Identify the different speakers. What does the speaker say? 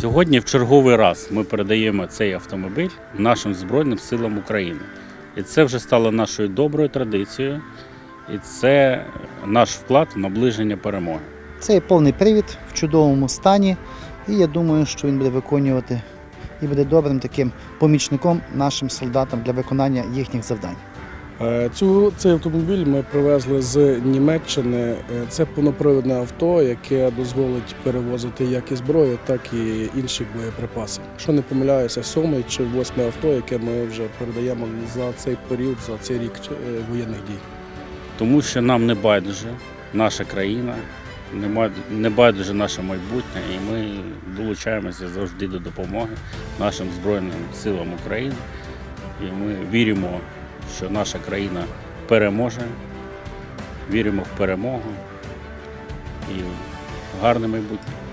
Speaker 1: Сьогодні в черговий раз ми передаємо цей автомобіль нашим Збройним силам України. І це вже стало нашою доброю традицією, і це наш вклад в наближення перемоги.
Speaker 2: Це є повний привід в чудовому стані, і я думаю, що він буде виконувати і буде добрим таким помічником нашим солдатам для виконання їхніх завдань.
Speaker 3: Е, Цю, цей автомобіль ми привезли з Німеччини. Е, Це повнопривідне авто, яке дозволить перевозити як і зброю, так і інші боєприпаси. Що не помиляюся, сьоме чи восьме авто, яке ми вже передаємо за цей період, за цей рік е, воєнних дій.
Speaker 1: Тому що нам не байдуже наша країна, не байдуже наше майбутнє, і ми долучаємося завжди до допомоги нашим Збройним силам України. І ми віримо, що наша країна переможе, віримо в перемогу і в гарне майбутнє.